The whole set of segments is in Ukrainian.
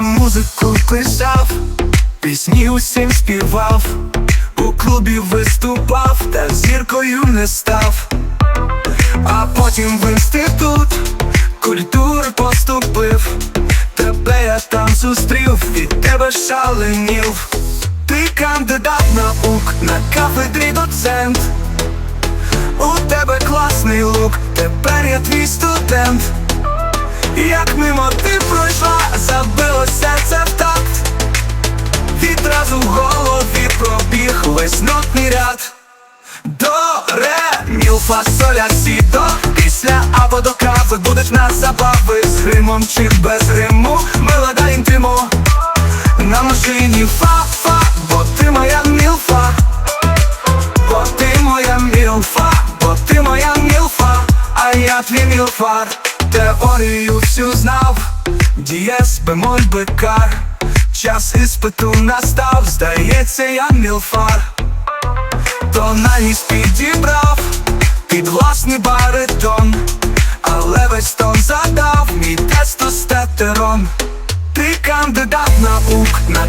музику писав, пісні усім співав, у клубі виступав, та зіркою не став. А потім в інститут культури поступив. Тебе я там зустрів, від тебе шаленів. Ти кандидат наук на кафедрі доцент. У тебе класний лук, тепер я твій студент. Як мимо ти пройшла, весь нотний ряд. До ре, міл, фа, соля, сі, до. Після або до кави будуть нас забави. З гримом чи без гриму, мелода інтиму На машині фа-фа, бо ти моя мілфа Бо ти моя мілфа, бо ти моя мілфа, а я твій мілфар Теорію всю знав, дієс, бемоль, бекар Час іспиту настав, здається, я мілфар Тональність підібрав під власний баритон, але весь тон задав мій тестостерон. Ти кандидат наук на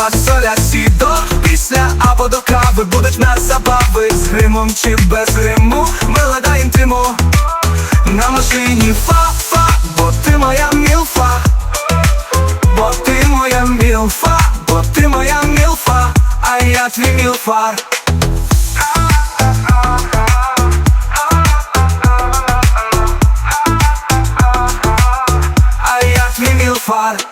міл, фа, соля, сі, до Після або до кави будуть нас забави. З гримом чи без гриму, мелода інтиму На машині фа-фа, бо ти моя мілфа. Бо ти моя мілфа, бо ти моя мілфа, а я твій мілфар. А я твій мілфар